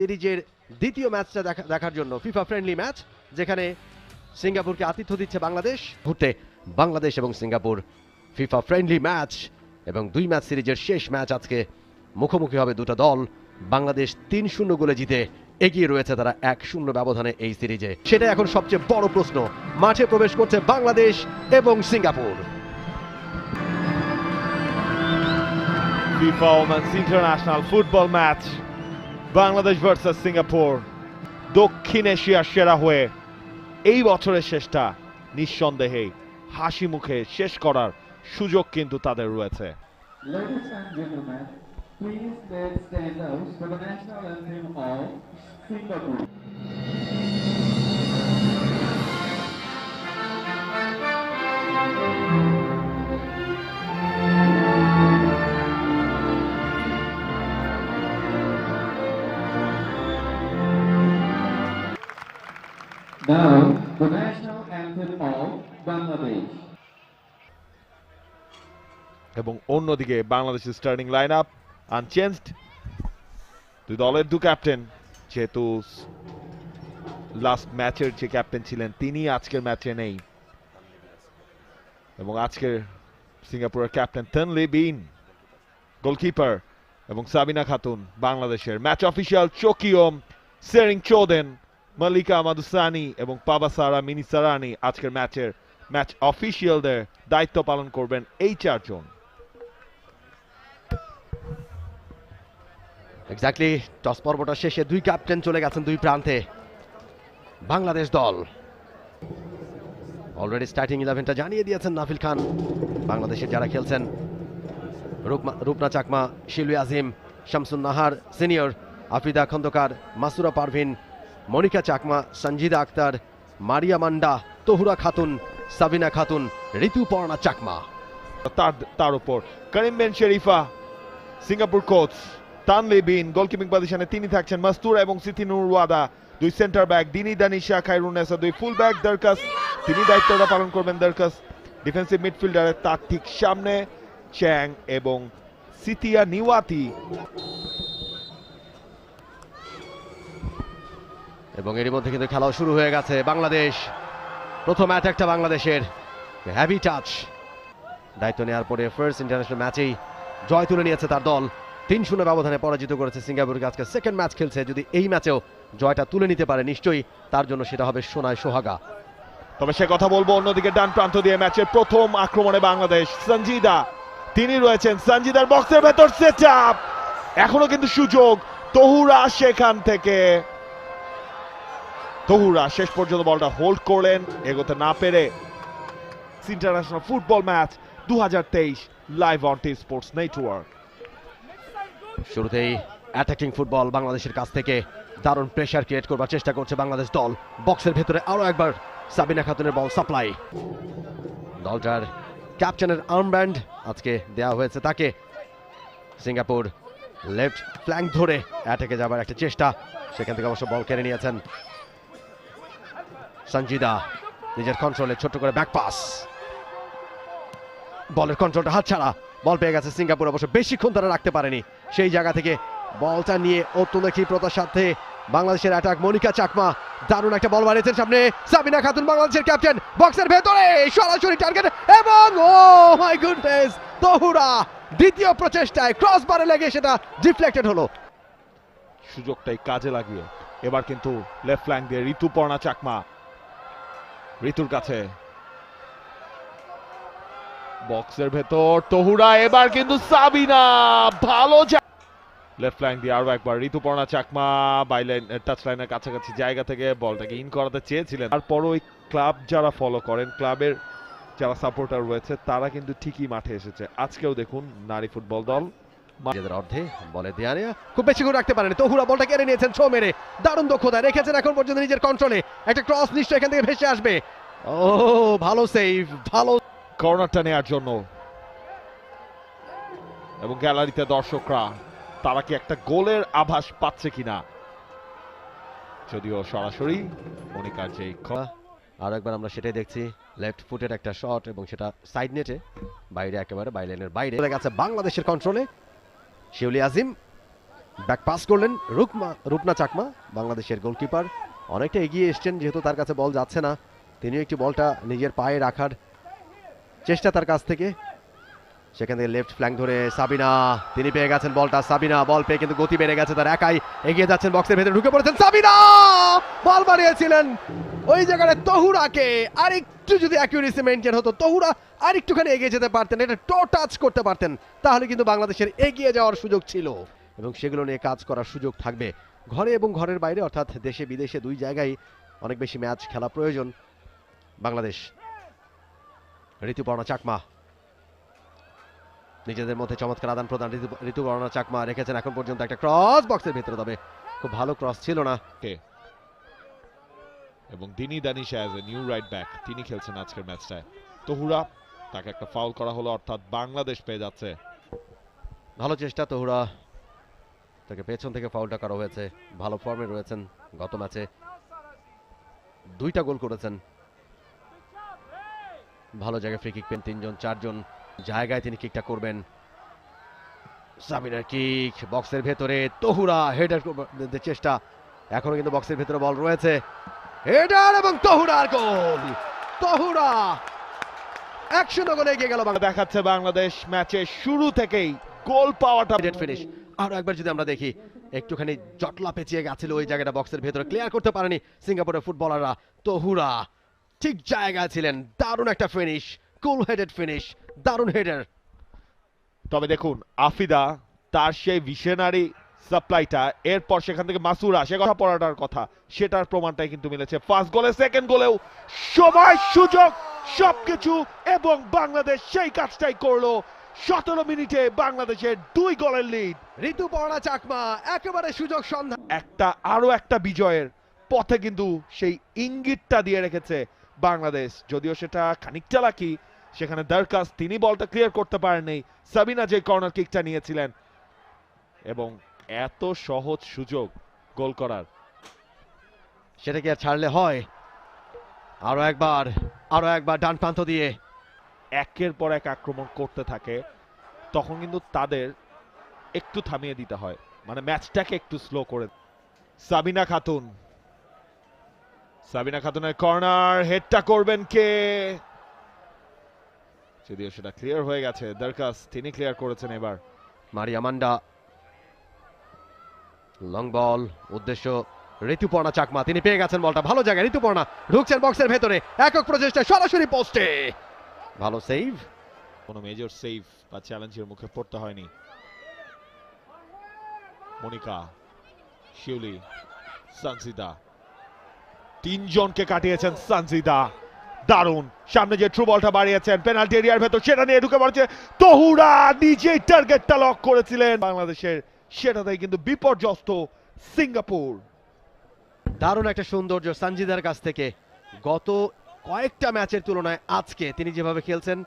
সিরিজের দ্বিতীয় ম্যাচটা দেখা- দেখার জন্য ফিফা ফ্রেন্ডলি ম্যাচ, যেখানে সিঙ্গাপুরকে আতিথ্য দিচ্ছে বাংলাদেশ। ঘুরতে বাংলাদেশ এবং সিঙ্গাপুর ফিফা ফ্রেন্ডলি ম্যাচ এবং দুই ম্যাচ সিরিজের শেষ ম্যাচ আজকে মুখোমুখি হবে দুটো দল। বাংলাদেশ তিন শূন্য গোলে জিতে এগিয়ে রয়েছে তারা এক শূন্য ব্যবধানে এই সিরিজে। সেটা এখন সবচেয়ে বড় প্রশ্ন। মাঠে প্রবেশ করছে বাংলাদেশ এবং Singapore. FIFA Women's International Football Match Bangladesh versus Singapore. দক্ষিণ এশিয়ার সেরা হয়ে এই বছরের শেষটা নিঃসন্দেহে হাসি মুখে শেষ করার সুযোগ কিন্তু তাদের রয়েছে। Now, the national anthem of Bangladesh. এবং অন্যদিকে বাংলাদেশের স্টার্টিং লাইন আপ আনচেঞ্জড দুই দলের দু ক্যাপ্টেন যেহেতু লাস্ট ম্যাচের যে ক্যাপ্টেন ছিলেন তিনি আজকের ম্যাচে নেই এবং আজকের সিঙ্গাপুরের ক্যাপ্টেন তনলি বিন গোলকিপার এবং সাবিনা খাতুন বাংলাদেশের ম্যাচ অফিসিয়াল চকিওম সেরিং চোদেন মালিকা মাদুসানি এবং পাবাসারা মিনিসারানি আজকের ম্যাচের ম্যাচ অফিসিয়ালদের দায়িত্ব পালন করবেন এই চারজন। এক্স্যাক্টলি টস পর্বটা শেষে দুই ক্যাপ্টেন চলে গেছেন দুই প্রান্তে। বাংলাদেশ দল। অলরেডি স্টার্টিং ইলেভেনটা জানিয়ে দিয়েছেন নাফিল খান। বাংলাদেশের যারা খেলছেন রূপনা চাকমা, শিলু আজিম শামসুন নাহার সিনিয়র আফিদা খন্দকার, মাসুরা পারভিন মনিকা চাকমা, সঞ্জিদা আক্তার, মারিয়া মান্ডা, তহুরা খাতুন, সাবিনা খাতুন, ঋতুপর্ণা চাকমা। তার তার উপর। Karim Ben Sharifa, Singapore coach. Tanli Bin, গোলকিপিং পজিশনে তিনি থাকছেন মাস্তুরা এবং সিথি নুরওয়াদা দুই সেন্টার ব্যাক দিনি দানিশা খাইরুনেসা দুই ফুল ব্যাক দরকাস। তিনি দায়িত্বটা পালন করবেন দরকাস। ডিফেন্সিভ মিডফিল্ডারের তার ঠিক সামনে, চ্যাং এবং সিতিয়া নিওয়াতি। এবং এরই মধ্যে কিন্তু খেলাও শুরু হয়ে গেছে। বাংলাদেশ, প্রথম অ্যাটাকটা বাংলাদেশের। হ্যাভি টাচ দায়িত্ব নেওয়ার পরে ফার্স্ট ইন্টারন্যাশনাল ম্যাচেই জয় তুলে নিয়েছে তার দল। তিন শূন্য ব্যবধানে পরাজিত করেছে সিঙ্গাপুরকে। আজকে সেকেন্ড ম্যাচ খেলছে। যদি এই ম্যাচেও জয়টা তুলে নিতে পারে, নিশ্চয়ই তার জন্য সেটা হবে সোনায় সোহাগা। তবে সে কথা বলব অন্যদিকে ডান প্রান্ত দিয়ে ম্যাচের প্রথম আক্রমণে বাংলাদেশ, সঞ্জিদা। তিনি রয়েছেন সঞ্জিদার বক্সের ভেতর। সেটআপ এখনও কিন্তু সুযোগ। তহুরা সেখান থেকে। তহুরা শেষ পর্যন্ত বলটা হোল্ড করলেন, এগোতে না পেরে ইন্টারন্যাশনাল ফুটবল ম্যাচ দু live on T sports network শুরুতেই অ্যাটাকিং ফুটবল বাংলাদেশের কাছ থেকে দারুণ প্রেশার ক্রিয়েট করবার চেষ্টা করছে বাংলাদেশ দল। বক্সের ভেতরে আরও একবার সাবিনা খাতুনের বল সাপ্লাই দলটার ক্যাপ্টেনের আর্মব্যান্ড আজকে দেওয়া হয়েছে তাকে। সিঙ্গাপুর লেফট ফ্ল্যাঙ্ক ধরে অ্যাটাকে যাবার একটা চেষ্টা, সেখান থেকে অবশ্য বল কেড়ে নিয়েছেন সঞ্জিদা নিজের কন্ট্রোলে ছোট্ট করে ব্যাক পাস বলের কন্ট্রোলটা হাতছাড়া। বল পেয়ে গেছে সিঙ্গাপুর, অবশ্য বেশিক্ষণ তারা রাখতে পারেনি। সেই জায়গা থেকে বলটা নিয়ে অত্যন্ত ক্ষিপ্রতার সাথে বাংলাদেশের অ্যাটাক মনিকা চাকমা। দারুণ একটা বল বাড়িয়েছেন সামনে। সাবিনা খাতুন বাংলাদেশের ক্যাপ্টেন বক্সের ভেতরে সরাসরি টার্গেট এবং ও মাই গুডনেস তহুরা দ্বিতীয় প্রচেষ্টায় ক্রস বারে লেগে সেটা ডিফ্লেক্টেড হলো। সুযোগটাই কাজে লাগিয়ে। এবার কিন্তু লেফট ফ্ল্যাঙ্ক দিয়ে ঋতুপর্ণা চাকমা ঋতুর কাছে। বক্সের ভেতর তহুরা, এবার কিন্তু সাবিনা, ভালো লেফট ফ্ল্যাঙ্ক দিয়ে আরও একবার ঋতুপর্ণা চাকমা বাইলাইন টাচ লাইনের কাছাকাছি জায়গা থেকে বলটাকে ইন করাতে চেয়েছিলেন। তারপরও ওই ক্লাব যারা ফলো করেন ক্লাবের যারা সাপোর্টার রয়েছে, তারা কিন্তু ঠিকই মাঠে এসেছে। আজকেও দেখুন নারী ফুটবল দল। নিজেদের অর্ধে বলে দেয়া নেয়া খুব বেশি করে রাখতে পারেনি। তহুরা বলটা কেড়ে নিয়েছেন ছো মেরে। দারুণ দক্ষতা। রেখেছেন এখন পর্যন্ত নিজের কন্ট্রোলে একটা ক্রস নিশ্চয় এখান থেকে ভেসে আসবে। ও ভালো সেভ ভালো কর্নারটা নেওয়ার জন্য। এবং গ্যালারিতে দর্শকরা তারা কি একটা গোলের আভাস পাচ্ছে কিনা? যদিও সরাসরি মনিকার যে আর একবার আমরা সেটাই দেখছি। লেফট ফুটের একটা শট এবং সেটা সাইড নেটে বাইরে একেবারে বাইলাইনের বাইরে। গেছে বাংলাদেশের কন্ট্রোলে শিউলি আজিম ব্যাক পাস করলেন রুকমা রূপনা চাকমা, বাংলাদেশের গোলকিপার অনেকটা এগিয়ে এসছেন, যেহেতু তার কাছে বল যাচ্ছে না। তিনিও একটি বলটা নিজের পায়ে রাখার চেষ্টা তার কাছ থেকে। সেখান থেকে লেফট ফ্ল্যাঙ্ক ধরে সাবিনা, তিনি পেয়ে গেছেন বলটা। সাবিনা বল পেয়ে কিন্তু গতি বেড়ে গেছে তার একাই। এগিয়ে যাচ্ছেন বক্সের ভেতরে, ঢুকে পড়েছেন সাবিনা! বল বাড়িয়েছিলেন ওই জায়গায় তহুরাকে। আরেকটু যদি অ্যাকিউরেসি মেনটেন হতো, তহুরা আরেকটুখানি এগিয়ে যেতে পারতেন, এটা টো টাচ করতে পারতেন, তাহলে কিন্তু বাংলাদেশের এগিয়ে যাওয়ার সুযোগ ছিল। এবং সেগুলো নিয়ে কাজ করার সুযোগ থাকবে। ঘরে এবং ঘরের বাইরে, অর্থাৎ দেশে বিদেশে দুই জায়গায় অনেক বেশি ম্যাচ খেলা প্রয়োজন। বাংলাদেশ, ঋতুপর্ণা চাকমা। নিজেদের মধ্যে চমৎকার আদান প্রদান ঋতুপর্ণা চাকমা রেখেছেন এখন পর্যন্ত একটা ক্রস বক্সের ভিতরে, তবে খুব ভালো ক্রস ছিল না। এবং Dini Danisha as a new right back তিনি খেলছেন আজকের ম্যাচটায় তহুরা, তাকে একটা ফাউল করা হলো, অর্থাৎ বাংলাদেশ পেয়ে যাচ্ছে। ভালো চেষ্টা তহুরা। তাকে পেছন থেকে ফাউলটা করা হয়েছে। ভালো ফর্মে রয়েছেন গত ম্যাচে দুইটা গোল করেছেন। ভালো জায়গায় ফ্রি কিক পেন তিনজন, চারজন। জায়গায় তিনি কিকটা করবেন। সাবিনার কিক বক্সের ভেতরে তহুরা হেডার চেষ্টা। এখনও কিন্তু বক্সের ভেতরে বল রয়েছে। হেডার এবং তহুরার গোল। তহুরা এক শূন্য গোলে এগিয়ে গেল দেখাচ্ছে বাংলাদেশ ম্যাচের শুরু থেকেই গোল পাওয়াটা ডেট ফিনিশ আরও একবার যদি আমরা দেখি একটুখানি জটলা পেঁচিয়ে গেছিল ওই জায়গাটা বক্সের ভেতরে। ক্লিয়ার করতে পারেনি সিঙ্গাপুরের ফুটবলাররা তহুরা ঠিক জায়গায় ছিলেন। দারুণ একটা ফিনিশ কুল হেডেড ফিনিশ দারুণ হেডার তবে দেখুন আফিদা তার সেই ভিশনারি সাপ্লাইটা। এরপর সেখান থেকে মাসুরা সে কথা পড়াটার কথা সেটার প্রমাণটাই কিন্তু মিলেছে। ফার্স্ট গোলে সেকেন্ড গোলেও সময় সুযোগ সবকিছু এবং বাংলাদেশ সেই কাজটাই করল। সতেরো মিনিটে বাংলাদেশের দুই গোলের লিড ঋতুপর্ণা চাকমা একেবারে সুযোগ সন্ধান। একটা আরও একটা বিজয়ের পথে কিন্তু সেই ইঙ্গিতটা দিয়ে রেখেছে বাংলাদেশ। যদিও সেটা খানিকটা লাকি সেখানে দরকাস তিনি বলটা ক্লিয়ার করতে পারেননি। সাবিনা যে কর্নার কিকটা নিয়েছিলেন এবং এত সহজ সুযোগ গোল করার। সেটা কি আর ছাড়লে হয়? আরও একবার আরও একবার ডান প্রান্ত দিয়ে। একের পর এক আক্রমণ করতে থাকে তখন কিন্তু তাদের একটু থামিয়ে দিতে হয়। মানে ম্যাচটাকে একটু স্লো করে। সাবিনা খাতুন। সাবিনা খাতুনের কর্নার হেডটা করবেন কে? যদিও সেটা ক্লিয়ার হয়ে গেছে দরকাস তিনি ক্লিয়ার করেছেন এবার। মারিয়া মান্ডা লং বল, উদ্দেশ্য, ঋতুপর্ণা চাকমা, তিনি পেয়ে গেছেন বলটা। ভালো জায়গায় ঋতুপর্ণা ঢুকছেন বক্সের ভেতরে। একক প্রচেষ্টা সরাসরি পোস্টে ভালো সেভ কোনো মেজর সেভ বা চ্যালেঞ্জের মুখে পড়তে হয়নি। মনিকা, শিউলি সানসিদা তিনজনকে কাটিয়েছেন সানসিদা দারুণ। সামনে যে থ্রু বলটা বাড়িয়েছেন পেনাল্টি এরিয়ার ভেতর, সেটা নিয়ে ঢুকে পড়ছে। তহুরা নিজেই টার্গেটটা লক করেছিলেন। বাংলাদেশের সেটাতেই কিন্তু বিপর্যস্ত সিঙ্গাপুর। দারুণ একটা সৌন্দর্য সঞ্জিদার কাছ থেকে। গত কয়েকটা ম্যাচের তুলনায় আজকে তিনি যেভাবে খেলছেন,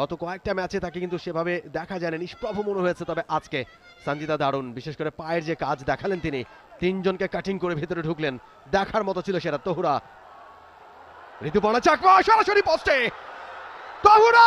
গত কয়েকটা ম্যাচে তাকে কিন্তু সেভাবে দেখা যায় না, নিষ্প্রভ মনে হয়েছে তবে আজকে। সঞ্জিদা দারুণ, বিশেষ করে পায়ের যে কাজ দেখালেন তিনি, তিনজনকে কাটিং করে ভেতরে ঢুকলেন, দেখার মতো ছিল সেটা তহুরা। ঋতুপর্ণা চাকমা সরাসরি পোস্টে তহুরা,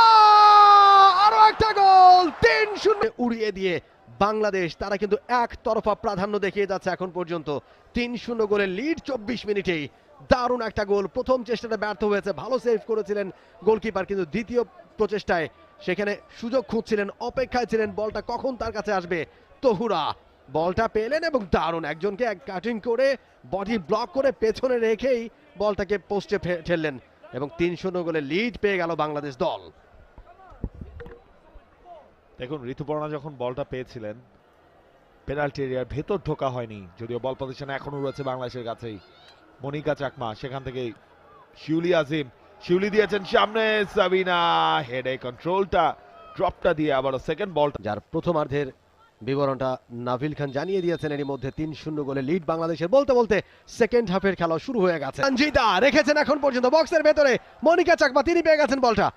আরও একটা গোল তিন শূন্য। উড়িয়ে দিয়ে বাংলাদেশ, তারা কিন্তু এক তরফা প্রাধান্য দেখিয়ে যাচ্ছে এখন পর্যন্ত। তিন শূন্য গোলের লিড চব্বিশ মিনিটেই। দারুণ একটা গোল। প্রথম চেষ্টাটা ব্যর্থ হয়েছে। ভালো সেভ করেছিলেন গোলকিপার কিন্তু দ্বিতীয় প্রচেষ্টায় সেখানে সুযোগ খুঁজছিলেন, অপেক্ষায় ছিলেন বলটা কখন তার কাছে আসবে? তহুরা বলটা পেলেন এবং দারুণ একজনকে এক কাটিং করে বডি ব্লক করে পেছনে রেখেই বলটাকে পোস্টে ঠেললেন এবং তিন শূন্য গোলে লিড পেয়ে গেল বাংলাদেশ দল। দেখুন, ঋতুপর্ণা যখন বলটা পেয়েছিলেন পেনাল্টি এরিয়ার ভেতর ঢোকা হয়নি, যদিও বল পজিশন এখনও রয়েছে বাংলাদেশের কাছেই। মনিকা চাকমা, সেখান থেকে শিউলি আজিম, শিউলি দিয়েছেন সামনে, সাবিনা, হেডে কন্ট্রোলটা, ড্রপটা দিয়ে আবারও সেকেন্ড বলটা যার প্রথমার্ধের বিবরণটা নাভিল খান জানিয়ে দিয়েছেন, এরই মধ্যে তিন শূন্য গোলে লিড বাংলাদেশের বলতে বলতে সেকেন্ড হাফের খেলা শুরু হয়ে গেছে। সঞ্জিদা রেখেছেন এখন পর্যন্ত বক্সের ভেতরে। মনিকা চাকমা, তিনি পেয়ে গেছেন বলটা।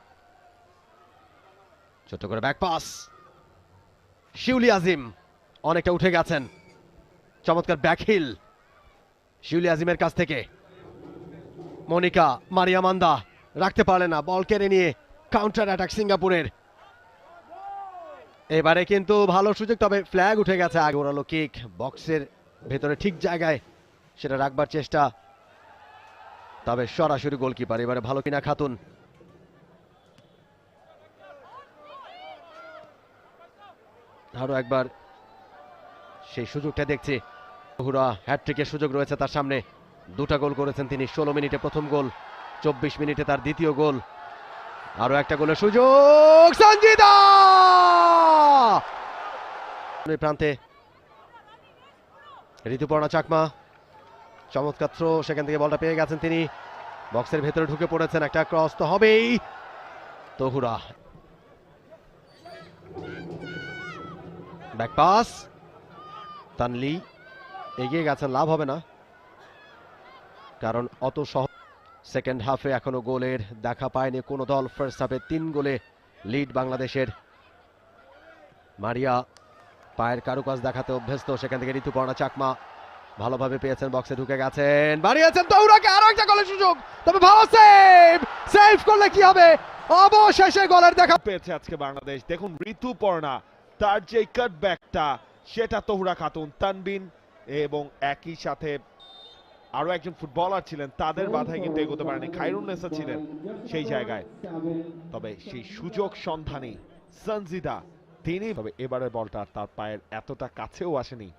ছোট করে ব্যাক পাস শিউলি আজিম অনেকটা উঠে গেছেন। চমৎকার ব্যাক হিল শিউলি আজিমের কাছ থেকে। মনিকা, মারিয়া মান্দা রাখতে পারলেন না বল কেড়ে নিয়ে কাউন্টার অ্যাটাক সিঙ্গাপুরের। এবারে কিন্তু ভালো সুযোগ, তবে ফ্ল্যাগ উঠে গেছে আগে। ওরালো কিক বক্সের ভেতরে ঠিক জায়গায় সেটা রাখবার চেষ্টা। তবে সরাসরি গোলকিপার এবারে ভালো কিনা খাতুন। আরও একবার। সেই সুযোগটা দেখছি। হুরা হ্যাট্রিকের সুযোগ রয়েছে তার সামনে। দুটা গোল করেছেন তিনি। ষোলো মিনিটে প্রথম গোল, চব্বিশ মিনিটে তার দ্বিতীয় গোল। আরও একটা গোলের সুযোগ সঞ্জিদা প্রান্তে ঋতুপর্ণা চাকমা। চমৎকার থ্রো সেখান থেকে বলটা পেয়ে গেছেন তিনি। বক্সের ভেতরে ঢুকে পড়েছেন, একটা ক্রস তো হবেই। তহুরা ব্যাক পাস তানলি এগিয়ে গেছেন লাভ হবে না। কারণ অত সহ সেকেন্ড হাফে এখনও গোলের দেখা পায়নি কোনো দল। ফার্স্ট হাফে তিন গোলে লিড বাংলাদেশের। মারিয়া পায়ের কারুকাজ দেখাতে অভ্যস্ত। সেখান থেকে ঋতুপর্ণা চাকমা ভালোভাবে পেয়েছেন বক্সে ঢুকে গেছেন। বাড়িয়েছেন তৌরাকে আরও একটা গোলের সুযোগ। তবে ভালো সেভ সেভ করলে কি হবে? অবশেষে গোলের দেখা পেয়েছে আজকে বাংলাদেশ। দেখুন, ঋতুপর্ণা তার যে কাট ব্যাকটা সেটা তহুরা খাতুন, তানবিন এবং একই সাথে আরও একজন ফুটবলার ছিলেন। তাদের বাধায় কিন্তু এগোতে পারেনি। খাইরুন্নেসা ছিলেন সেই জায়গায়। তবে সেই সুযোগ সন্ধানী সঞ্জিদা তিনি তবে এবারের বলটা তার পায়ের এতটা কাছেও আসেনি।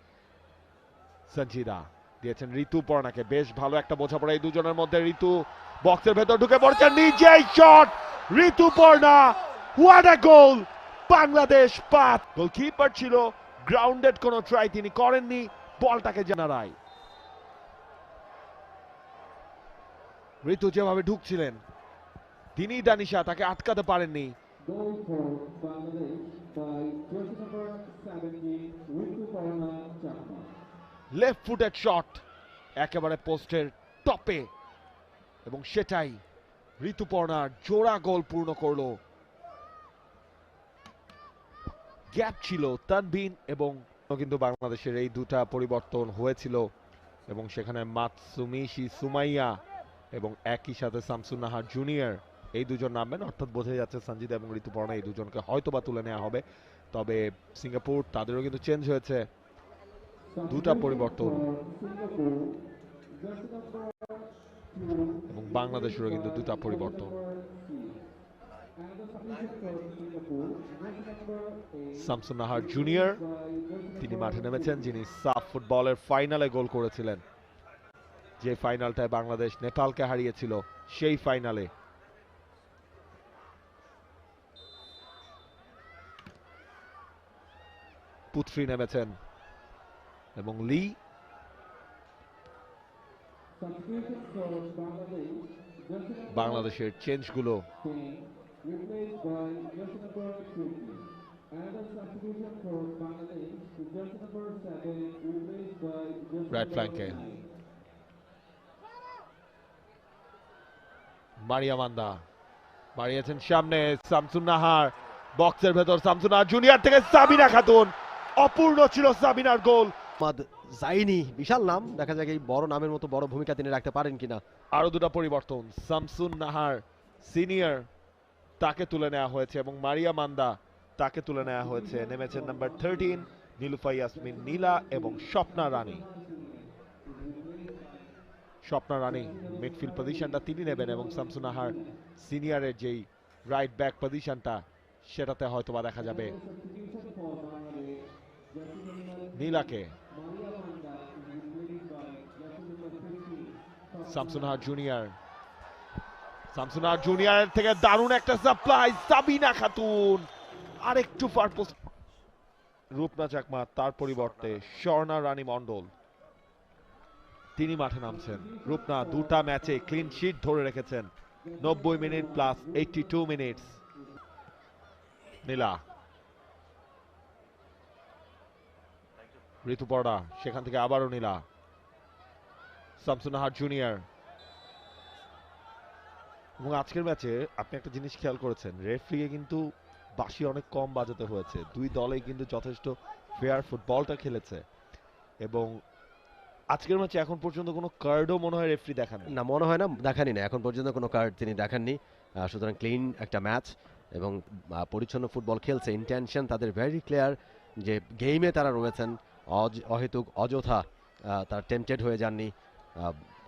সঞ্জিদা দিয়েছেন ঋতুপর্ণাকে বেশ ভালো একটা বোঝাপড়া এই দুজনের মধ্যে। ঋতু বক্সের ভেতর ঢুকে পড়ছে। নিজেই shot Rituparna what a goal Bangladesh পাত গোলকিপার ছিল গ্রাউন্ডেড কোনো ট্রাই তিনি করেননি বলটাকে জানারায় ঋতু যেভাবে ঢুকছিলেন তিনি দানিশা তাকে আটকাতে পারেননি। Goal for Bangladesh by jersey number 17, Ritu Parana Chakma. Left footed shot একেবারে পোস্টের টপে। এবং সেটাই ঋতুপর্ণার জোড়া গোল পূর্ণ করল। গ্যাপ ছিল তানবিন এবং কিন্তু বাংলাদেশের এই দুটা পরিবর্তন হয়েছিল এবং সেখানে মাতসুমিশি সুমাইয়া এবং একই সাথে শামসুন নাহার জুনিয়র এই দুজন নামবেন। অর্থাৎ বোঝা যাচ্ছে সঞ্জিত এবং ঋতুপর্ণা এই দুজনকে হয়তো বা তুলে নেওয়া হবে। তবে সিঙ্গাপুর তাদেরও কিন্তু চেঞ্জ হয়েছে। দুটা পরিবর্তন। এবং বাংলাদেশেরও কিন্তু দুটা পরিবর্তন। শামসুন নাহার জুনিয়র তিনি মাঠে নেমেছেন, যিনি সাফ ফুটবলের ফাইনালে গোল করেছিলেন। যে ফাইনালটায় বাংলাদেশ নেপালকে হারিয়েছিল, সেই ফাইনালে। পুত্রী নেমেছেন এবং লি বাংলাদেশের চেঞ্জগুলো। Right flank। 9. মারিয়া মান্দা বাড়িয়েছেন সামনে শামসুন নাহার বক্সের ভেতর শামসুন নাহার জুনিয়র থেকে সাবিনা খাতুন অপূর্ণ ছিল সাবিনার গোল জাইনি বিশাল নাম দেখা যাক এই বড় নামের মতো বড় ভূমিকা তিনি রাখতে পারেন কিনা আরও দুটো পরিবর্তন শামসুন নাহার সিনিয়র তাকে তুলে নেওয়া হয়েছে এবং মারিয়া মান্দা তাকে তুলে নেওয়া হয়েছে। নেমেছেন নাম্বার থার্টিন নীলুফা ইয়াসমিন, নীলা এবং স্বপ্না রানী। স্বপ্না রানী মিডফিল্ড পজিশনটা তিনি নেবেন এবং শামসুন নাহার সিনিয়রের যেই রাইট ব্যাক পজিশনটা সেটাতে হয়তো বা দেখা যাবে। নীলাকে শামসুনাহার জুনিয়র শামসুনাহার জুনিয়র থেকে দারুণ একটা সাপ্লাই সাবিনা খাতুন। আরেকটু ফার রূপনা চাকমা, তার পরিবর্তে স্বর্ণা রানী মণ্ডল। তিনি মাঠে নামছেন। রূপনা দুটা ম্যাচে ক্লিন শিট ধরে রেখেছেন। নব্বই minute plus eighty two minutes Nila Rituparna সেখান থেকে আবারও নীলা। শামসুনাহার জুনিয়র এবং আজকের ম্যাচে আপনি একটা জিনিস খেয়াল করেছেন রেফরিকে কিন্তু বাঁশি অনেক কম বাজাতে হয়েছে। দুই দলেই কিন্তু যথেষ্ট ফেয়ার ফুটবলটা খেলেছে। এবং আজকের ম্যাচে এখন পর্যন্ত কোনো কার্ডও মনে হয় রেফরি দেখান না মনে হয় না দেখানি না। এখন পর্যন্ত কোনো কার্ড তিনি দেখাননি। সুতরাং ক্লিন একটা ম্যাচ এবং পরিচ্ছন্ন ফুটবল খেলছে। ইন্টেনশন তাদের ভেরি ক্লিয়ার যে গেমে তারা রয়েছেন। অহেতুক অযথা তার টেম্পটেড হয়ে যাননি।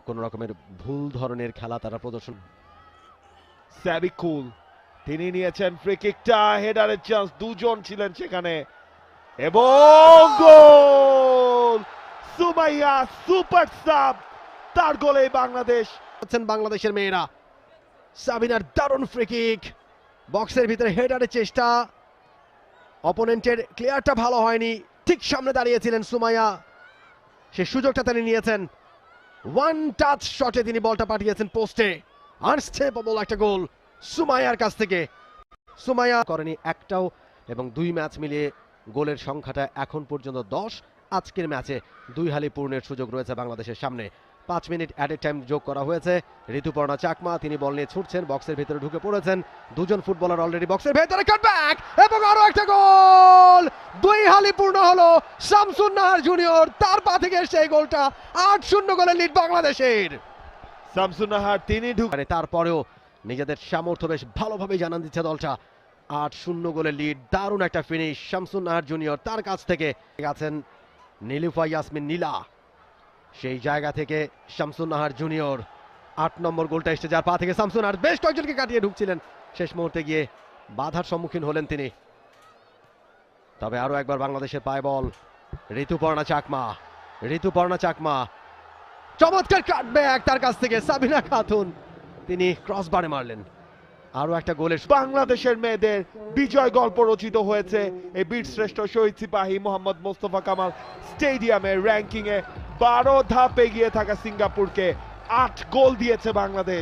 কোনো রকমের ভুল ধরনের খেলা তারা প্রদর্শন স্যাবিকুল তিনি নিয়েছেন ফ্রি কিকটা হেডারের চান্স দুজন ছিলেন সেখানে। এবং গোল! সুমাইয়া সুপার সাব, তার গোলে বাংলাদেশ। হচ্ছেন বাংলাদেশের মেয়েরা। সাবিনার দারুণ ফ্রি কিক বক্সের ভিতরে হেডারের চেষ্টা। অপোনেন্টের ক্লিয়ারটা ভালো হয়নি। ঠিক সামনে দাঁড়িয়েছিলেন সুমাইয়া। সে সুযোগটা তিনি নিয়েছেন। ওয়ান টাচ শটে তিনি বলটা পাঠিয়েছেন পোস্টে আনস্টেপেবল একটা গোল সুমাইয়ার কাছ থেকে। সুমাইয়া করেনি একটাও এবং দুই ম্যাচ মিলিয়ে গোলের সংখ্যাটা এখন পর্যন্ত দশ। আজকের ম্যাচে দুই হালি পূর্ণের সুযোগ রয়েছে বাংলাদেশের সামনে। পাঁচ মিনিট অ্যাট এ টাইম যোগ করা হয়েছে। ঋতুপর্ণা চাকমা তিনি বল নিয়ে ছুটছেন বক্সের ভিতরে ঢুকে পড়েছেন। দুজন ফুটবলার অলরেডি বক্সের ভেতরে কাটব্যাক এবং আরও একটা গোল! দুই হালি পূর্ণ হলো শামসুন নাহার জুনিয়র তার পা থেকে সেই গোলটা আট শূন্য গোলের লিড বাংলাদেশের। শামসুনাহার তিনি ঢুক তারপরেও নিজেদের সামর্থ্য বেশ ভালোভাবে জানান দিচ্ছে দলটা। আট শূন্য গোলের লিড দারুণ একটা ফিনিশ শামসুন নাহার জুনিয়র তার কাছ থেকে গেছেন নীলুফা ইয়াসমিন নীলা। সেই জায়গা থেকে শামসুন নাহার জুনিয়র আট নম্বর গোলটা এসেছে যার পা থেকে শামসুন আর বেশ কয়েকজনকে কাটিয়ে ঢুকছিলেন। শেষ মুহূর্তে গিয়ে বাধার সম্মুখীন হলেন তিনি। তবে আরও একবার বাংলাদেশের পায় বল, ঋতুপর্ণা চাকমা ঋতুপর্ণা চাকমা, চমৎকার কাটব্যাক তার কাছ থেকে সাবিনা খাতুন। তিনি ক্রসবারে মারলেন। আরও একটা গোলে বাংলাদেশের মেয়েদের বিজয় গল্প রচিত হয়েছে। এই বীর শ্রেষ্ঠ শহীদ সিপাহী মোহাম্মদ মোস্তফা কামাল স্টেডিয়ামের র্যাঙ্কিং এ বারো ধাপে গিয়ে থাকা সিঙ্গাপুরকে আট গোল দিয়েছে বাংলাদেশ।